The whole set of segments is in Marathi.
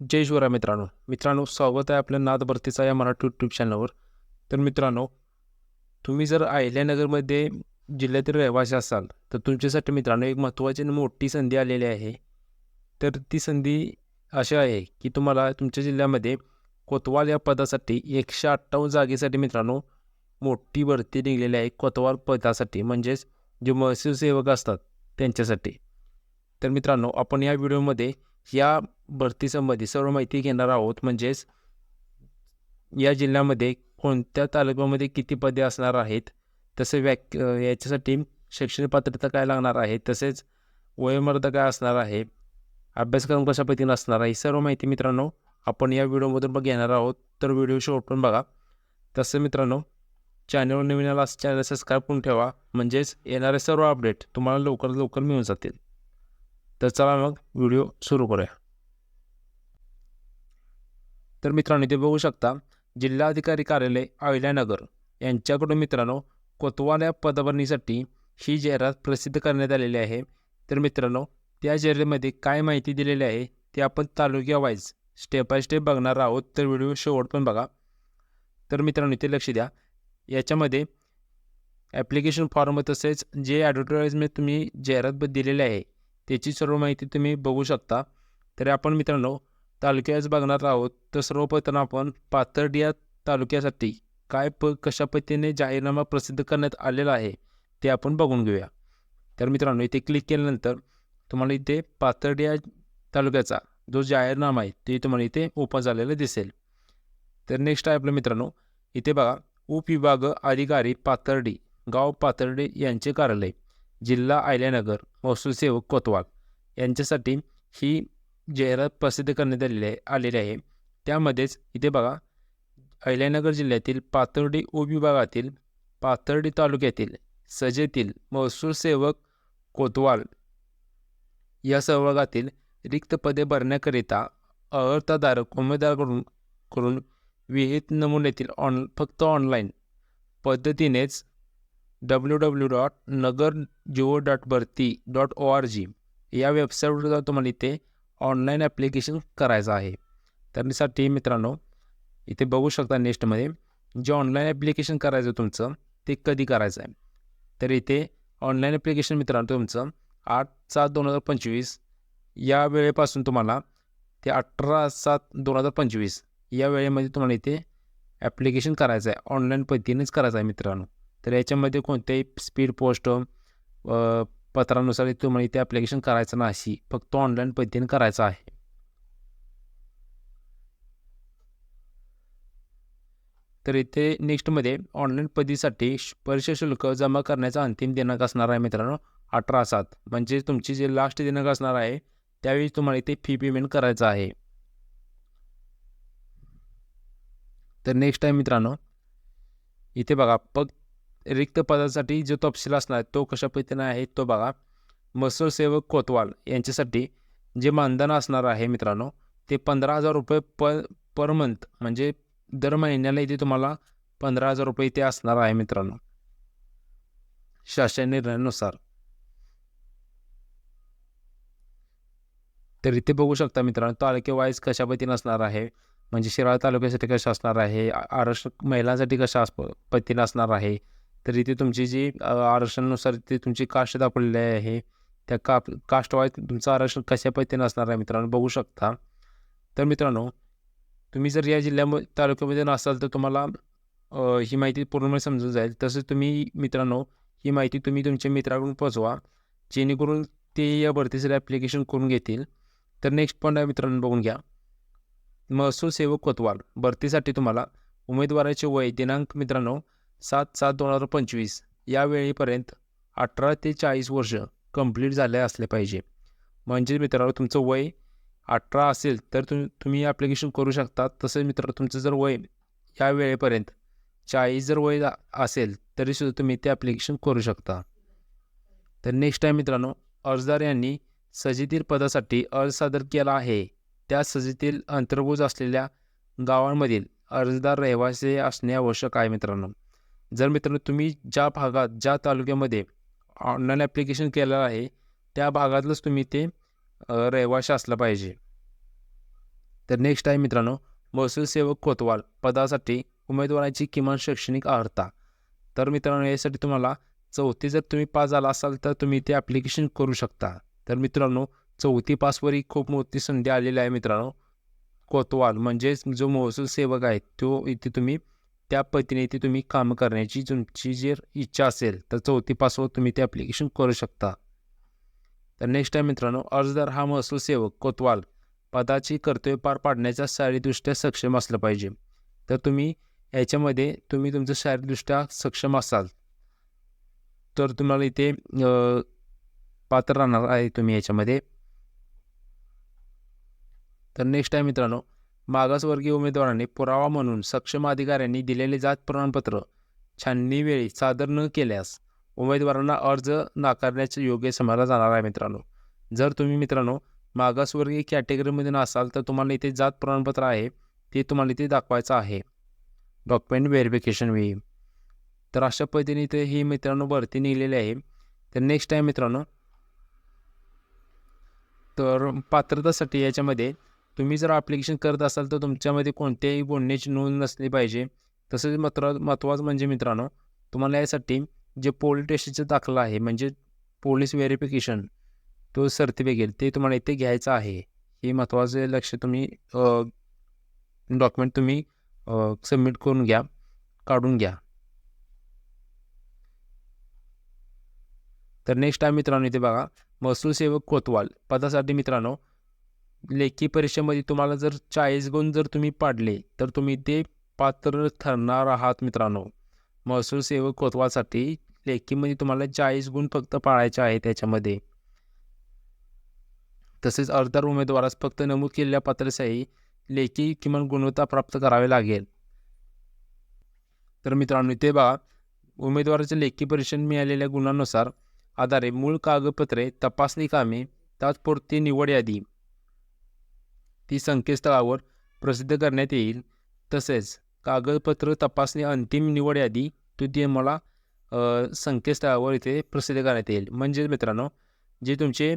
जय शिवराय मित्रांनो. मित्रांनो स्वागत आहे आपल्या नाद भरतीचा या मराठी यूट्यूब चॅनलवर तर मित्रांनो तुम्ही जर अहिल्यानगरमध्ये जिल्ह्यातील रहिवासी असाल तर तुमच्यासाठी मित्रांनो एक महत्त्वाची आणि मोठी संधी आलेली आहे. तर ती संधी अशी आहे की तुम्हाला तुमच्या जिल्ह्यामध्ये कोतवाल या पदासाठी एकशे अठ्ठावन्न जागेसाठी मित्रांनो मोठी भरती निघलेली आहे कोतवाल पदासाठी. म्हणजेच जे महसूल सेवक असतात त्यांच्यासाठी. तर मित्रांनो आपण या व्हिडिओमध्ये या भरतीसंबंधी सर्व माहिती घेणार आहोत. म्हणजेच या जिल्ह्यामध्ये कोणत्या तालुक्यामध्ये किती पदे असणार आहेत? तसे व्याक याच्यासाठी शैक्षणिक पात्रता काय लागणार आहे? तसेच वयोमर्यादा काय असणार आहे? अभ्यासक्रम कशा पद्धतीने असणार आहे? ही सर्व माहिती मित्रांनो आपण या व्हिडिओमधून बघ घेणार आहोत. तर व्हिडिओ शेवटून बघा. तसं मित्रांनो चॅनलवर नवीन आला चॅनल सबस्क्राईब करून ठेवा. म्हणजेच येणारे सर्व अपडेट तुम्हाला लवकरात लवकर मिळून जातील. तर चला मग व्हिडिओ सुरू करूया. तर मित्रांनो इथे बघू शकता जिल्हाधिकारी कार्यालय अहिल्यानगर यांच्याकडून मित्रांनो कोतवाल या पदभरणीसाठी ही जाहिरात प्रसिद्ध करण्यात आलेली आहे. तर मित्रांनो त्या जाहिरातीमध्ये काय माहिती दिलेली आहे ते आपण तालुक्या वाईज स्टेप बाय स्टेप बघणार आहोत. तर व्हिडिओ शेवट पण बघा. तर मित्रांनो इथे लक्ष द्या. याच्यामध्ये ॲप्लिकेशन फॉर्म तसेच जे ॲडव्हर्टाईजमेंट तुम्ही जाहिरात दिलेले आहे त्याची सर्व माहिती तुम्ही बघू शकता. तरी आपण मित्रांनो तालुक्याच बघणार आहोत तर सर्वप्रथम आपण पाथर्डी या तालुक्यासाठी काय प कशा पद्धतीने जाहीरनामा प्रसिद्ध करण्यात आलेला आहे ते आपण बघून घेऊया. तर मित्रांनो इथे क्लिक केल्यानंतर तुम्हाला इथे पाथर्डी या तालुक्याचा जो जाहीरनामा आहे ते तुम्हाला इथे ओपन झालेला दिसेल. तर नेक्स्ट आहे आपलं मित्रांनो इथे बघा उपविभाग अधिकारी पाथर्डी गाव पाथर्डी यांचे कार्यालय. जिल्हा आयल्यानगर महसूल सेवक कोतवाल यांच्यासाठी ही जाहिरात प्रसिद्ध करण्यात आलेली आहे आलेली आहे. त्यामध्येच इथे बघा अहिल्यानगर जिल्ह्यातील पाथर्डी उपविभागातील पाथर्डी तालुक्यातील सजेतील महसूल सेवक कोतवाल या सहभागातील रिक्त पदे भरण्याकरिता अर्हताधारक उमेदवाराकडून करून विहित नमुन्यातील ऑन फक्त ऑनलाईन पद्धतीनेच W W dot Nagar Jio dot Bharti dot O R G या वेबसाईटवर जाऊन तुम्हाला इथे ऑनलाईन ॲप्लिकेशन करायचं आहे. तर त्यासाठी मित्रांनो इथे बघू शकता नेक्स्टमध्ये जे ऑनलाईन ॲप्लिकेशन करायचं तुमचं ते कधी करायचं आहे? तर इथे ऑनलाईन ॲप्लिकेशन मित्रांनो तुमचं आठ सात दोन हजार पंचवीस या वेळेपासून तुम्हाला ते अठरा सात दोन हजार पंचवीस या वेळेमध्ये तुम्हाला इथे ॲप्लिकेशन करायचं आहे. ऑनलाईन पद्धतीनेच करायचं आहे मित्रांनो. तर याच्यामध्ये कोणत्याही स्पीड पोस्ट पत्रानुसार तुम्हाला इथे ॲप्लिकेशन करायचं नाही. फक्त ऑनलाईन पद्धतीने करायचं आहे. तर इथे नेक्स्टमध्ये ऑनलाईन पद्धतीसाठी परीक्षा शुल्क जमा करण्याचा अंतिम दिनांक असणार आहे मित्रांनो अठरा सात. म्हणजे तुमची जे लास्ट दिनांक असणार आहे त्यावेळी तुम्हाला इथे फी पेमेंट करायचं आहे. तर नेक्स्ट आहे मित्रांनो इथे बघा पग रिक्त पदासाठी जो तपशील असणार आहे तो कशा पद्धतीने आहे तो बघा. महसूल सेवक कोतवाल यांच्यासाठी जे मानधन असणार आहे मित्रांनो ते पंधरा हजार रुपये प पर मंथ म्हणजे दर महिन्याला इथे तुम्हाला पंधरा हजार रुपये इथे असणार आहे मित्रांनो. शासन निर्णयानुसार. तर इथे बघू शकता मित्रांनो तालुके वाईज कशा पद्धतीने असणार आहे म्हणजे शिराळा तालुक्यासाठी कशा असणार आहे आरक्षक महिलांसाठी कशा अस पद्धतीने असणार आहे तर इथे तुमची जी आरक्षणानुसार इथे तुमची कास्ट दाखवलेली आहे त्या का कास्टवाईज तुमचं आरक्षण कशा पद्धतीने असणार आहे मित्रांनो बघू शकता. तर मित्रांनो तुम्ही जर या जिल्ह्यामध्ये तालुक्यामध्ये नसाल तर तुम्हाला ही माहिती पूर्णपणे समजून जाईल. तसंच तुम्ही मित्रांनो ही माहिती तुम्ही तुमच्या मित्राकडून पोचवा जेणेकरून ते या भरतीसाठी ॲप्लिकेशन करून घेतील. तर नेक्स्ट पॉईंट आहे मित्रांनो बघून घ्या. महसूल सेवक कोतवाल भरतीसाठी तुम्हाला उमेदवाराचे वय दिनांक मित्रांनो सात सात दोन हजार पंचवीस या वेळेपर्यंत अठरा ते चाळीस वर्ष कंप्लीट झाले असले पाहिजे. म्हणजे मित्रांनो तुमचं वय अठरा असेल तर तुम तुम्ही ॲप्लिकेशन करू शकता. तसंच मित्र तुमचं जर वय या वेळेपर्यंत चाळीस जर वय असेल तरीसुद्धा तुम्ही ते ॲप्लिकेशन करू शकता. तर नेक्स्ट टाईम मित्रांनो अर्जदार यांनी सजितील पदासाठी अर्ज सादर केला आहे. त्या सजितील अंतर्भूत असलेल्या गावांमधील अर्जदार रहिवासी असणे आवश्यक आहे मित्रांनो. जर मित्रांनो तुम्ही ज्या भागात ज्या तालुक्यामध्ये ऑनलाईन ॲप्लिकेशन केलेलं आहे त्या भागातलंच तुम्ही ते रहिवाशी असलं पाहिजे. तर नेक्स्ट आहे मित्रांनो महसूल सेवक कोतवाल पदासाठी उमेदवारांची किमान शैक्षणिक अर्हता. तर मित्रांनो यासाठी तुम्हाला चौथी जर तुम्ही पास झाला असाल तर तुम्ही ते ॲप्लिकेशन करू शकता. तर मित्रांनो चौथी पासवर ही खूप मोठी संधी आलेली आहे मित्रांनो. कोतवाल म्हणजेच जो महसूल सेवक आहे तो इथे तुम्ही त्या पद्धतीने ते तुम्ही कामं करण्याची तुमची जर इच्छा असेल तर चौथीपासून तुम्ही ते ॲप्लिकेशन करू शकता. तर नेक्स्ट आहे मित्रांनो अर्जदार हा महसूल सेवक कोतवाल पदाची कर्तव्य पार पाडण्याच्या शारीरिकदृष्ट्या सक्षम असलं पाहिजे. तर तुम्ही याच्यामध्ये तुम्ही तुमचं शारीरिकदृष्ट्या सक्षम असाल. तर तुम्हाला इथे पात्र राहणार आहे तुम्ही याच्यामध्ये. तर नेक्स्ट आहे मित्रांनो मागासवर्गीय उमेदवारांनी पुरावा म्हणून सक्षम अधिकाऱ्यांनी दिलेले जात प्रमाणपत्र छाननीवेळी सादर न केल्यास उमेदवारांना अर्ज नाकारण्याचे योग्य समजला जाणार आहे मित्रांनो. जर तुम्ही मित्रांनो मागासवर्गीय कॅटेगरीमध्ये नसाल तर तुम्हाला इथे जात प्रमाणपत्र आहे ते तुम्हाला इथे दाखवायचं आहे. डॉक्युमेंट व्हेरिफिकेशन वे तर अशा पद्धतीने इथे ही मित्रांनो भरती निघलेली आहे. तर नेक्स्ट आहे मित्रांनो. तर पात्रतासाठी याच्यामध्ये तुम्ही जर ॲप्लिकेशन करत असाल तर तुमच्यामध्ये कोणत्याही बोलण्याची नोंद नसली पाहिजे. तसेच मात्र महत्त्वाचं म्हणजे मित्रांनो तुम्हाला यासाठी जे पोलीस स्टेशनचा दाखला आहे म्हणजे पोलीस व्हेरिफिकेशन तो सर्टिफिकेट ते तुम्हाला इथे घ्यायचं आहे. हे महत्त्वाचे लक्ष तुम्ही डॉक्युमेंट तुम्ही सबमिट करून घ्या काढून घ्या. तर नेक्स्ट आहे मित्रांनो इथे बघा महसूल सेवक कोतवाल. पदासाठी मित्रांनो लेखी परीक्षेमध्ये तुम्हाला जर चाळीस गुण जर तुम्ही पाडले तर तुम्ही ते पात्र ठरणार आहात मित्रांनो. महसूल सेवक कोतवासाठी लेखीमध्ये तुम्हाला चाळीस गुण फक्त पाळायचे आहे त्याच्यामध्ये. तसेच अर्धर उमेदवारास फक्त नमूद केलेल्या पात्रसही लेखी किमान गुणवत्ता प्राप्त करावे लागेल. तर मित्रांनो ते बघा उमेदवाराच्या लेखी परीक्षण मिळालेल्या गुणांनुसार आधारे मूळ कागदपत्रे तपासणी कामे तात्पुरती निवड यादी ती संकेतस्थळावर प्रसिद्ध करण्यात येईल. तसेच कागदपत्र तपासणी अंतिम निवड यादी तो ती मला संकेतस्थळावर इथे प्रसिद्ध करण्यात येईल. म्हणजेच मित्रांनो जे तुमचे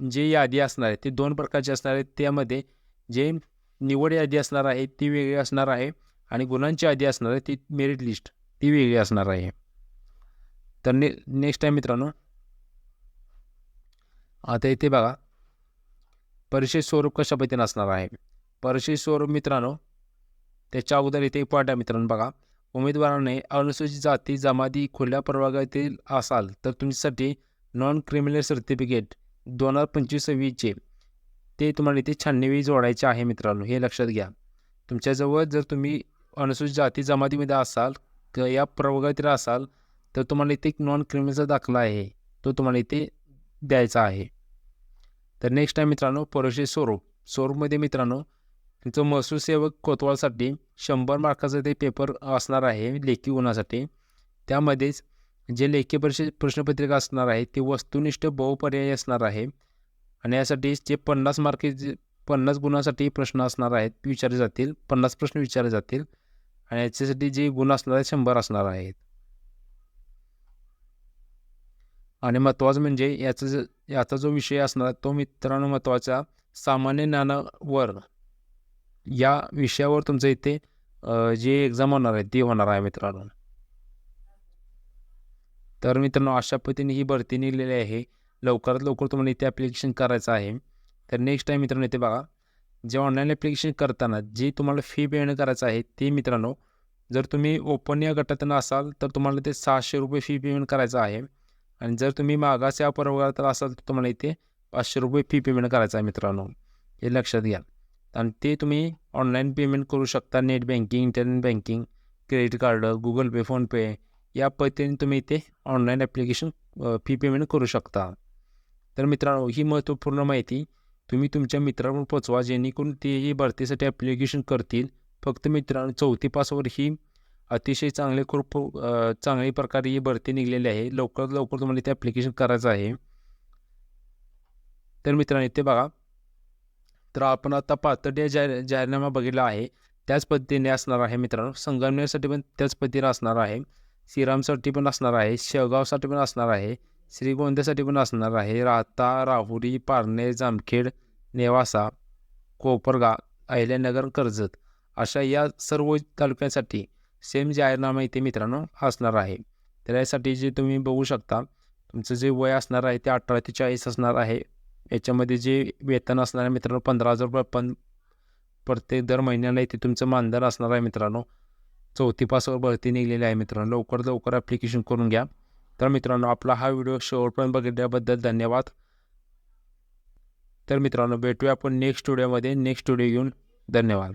जे यादी असणार आहे ते दोन प्रकारचे असणार आहेत. त्यामध्ये जे निवड यादी असणार आहे ती वेगळी असणार आहे आणि गुणांची यादी असणार आहे ती मेरिट लिस्ट ती वेगळी असणार आहे. तर ने नेक्स्ट आहे मित्रांनो आता इथे बघा परिशेष स्वरूप कशा पद्धतीने असणार आहे? परिशेष स्वरूप मित्रांनो त्याच्या अगोदर इथे एक पॉईंट आहे मित्रांनो बघा. उमेदवाराने अनुसूचित जाती जमाती खुल्या प्रवर्गातील असाल तर तुमच्यासाठी नॉन क्रिमिनल सर्टिफिकेट दोन हजार पंचवीस सव्वीसचे ते तुम्हाला इथे छाननीवेळी जोडायचे आहे मित्रांनो. हे लक्षात घ्या. तुमच्याजवळ जर तुम्ही अनुसूचित जाती जमातीमध्ये असाल किंवा या प्रवर्गातील असाल तर तुम्हाला इथे एक नॉन क्रिमिनलचा दाखला आहे. तो तुम्हाला इथे द्यायचा आहे. तर नेक्स्ट आहे मित्रांनो परशे स्वरूप स्वरूपमध्ये मित्रांनो तुमचं महसूल सेवक कोतवालसाठी शंभर मार्काचा ते पेपर असणार आहे लेखी गुणासाठी. त्यामध्येच जे लेखी परीक्षे प्रश्नपत्रिका असणार आहे ते वस्तुनिष्ठ बहुपर्यायी असणार आहे. आणि यासाठी जे पन्नास मार्के पन्नास गुणासाठी प्रश्न असणार आहेत विचारले जातील. पन्नास प्रश्न विचारले जातील. आणि याच्यासाठी जे गुण असणार आहेत शंभर असणार आहेत. आणि महत्त्वाचं म्हणजे याचं ज याचा जो विषय असणार आहे तो मित्रांनो महत्त्वाचा. सामान्य ज्ञानावर या विषयावर तुमचं इथे जे एक्झाम होणार आहे ती होणार आहे मित्रांनो. तर मित्रांनो अशा पद्धतीने ही भरती निघलेली आहे. लवकरात लवकर तुम्हाला इथे ॲप्लिकेशन करायचं आहे. तर नेक्स्ट टाईम मित्रांनो इथे बघा. जे ऑनलाईन ॲप्लिकेशन करताना जी तुम्हाला फी पेमेंट करायचं आहे ते मित्रांनो जर तुम्ही ओपन या गटातून असाल तर तुम्हाला ते सहाशे रुपये फी पेमेंट करायचं आहे. आणि जर तुम्ही मागास या प्रवर्गात असाल तर तुम्हाला इथे पाचशे रुपये फी पेमेंट करायचं आहे मित्रांनो. हे लक्षात घ्या. आणि ते तुम्ही ऑनलाईन पेमेंट करू शकता. Net banking internet banking credit card Google Pay PhonePe या पद्धतीने तुम्ही इथे ऑनलाईन ॲप्लिकेशन फी पेमेंट करू शकता. तर मित्रांनो ही महत्त्वपूर्ण माहिती तुम्ही तुमच्या मित्रांवर पोचवा. जेणेकरून ते ही भरतीसाठी ॲप्लिकेशन करतील. फक्त मित्रांनो चौथी पासवर ही अतिशय चांगले खूप चांगली प्रकारे ही भरती निघलेली आहे. लवकरात लवकर तुम्हाला इथे ॲप्लिकेशन करायचं आहे. तर मित्रांनो इथे बघा. तर आपण आता पातळी जाहीर जाहीरनामा बघितला आहे. त्याच पद्धतीने असणार आहे मित्रांनो. संगमनेरसाठी पण त्याच पद्धतीने असणार आहे. श्रीरामसाठी पण असणार आहे. शेवगावसाठी पण असणार आहे. श्रीगोंद्यासाठी पण असणार आहे. राहता राहुरी पारणे जामखेड नेवासा कोपरगा अहिल्यानगर कर्जत अशा या सर्व तालुक्यांसाठी सेम जाहीरनामा इथे मित्रांनो असणार आहे. तर यासाठी जे तुम्ही बघू शकता तुमचं जे वय असणार आहे ते अठरा ते चाळीस असणार आहे. याच्यामध्ये जे वेतन असणार आहे मित्रांनो पंधरा हजार रुपये पण प्रत्येक दर महिन्याला इथे तुमचं मानधन असणार आहे मित्रांनो. चौथी पासवर भरती निघलेली आहे मित्रांनो. लवकर लवकर ॲप्लिकेशन करून घ्या. तर मित्रांनो आपला हा व्हिडिओ शेवटपर्यंत बघितल्याबद्दल धन्यवाद. तर मित्रांनो भेटूया आपण नेक्स्ट स्टुडिओमध्ये नेक्स्ट स्टुडिओ घेऊन धन्यवाद.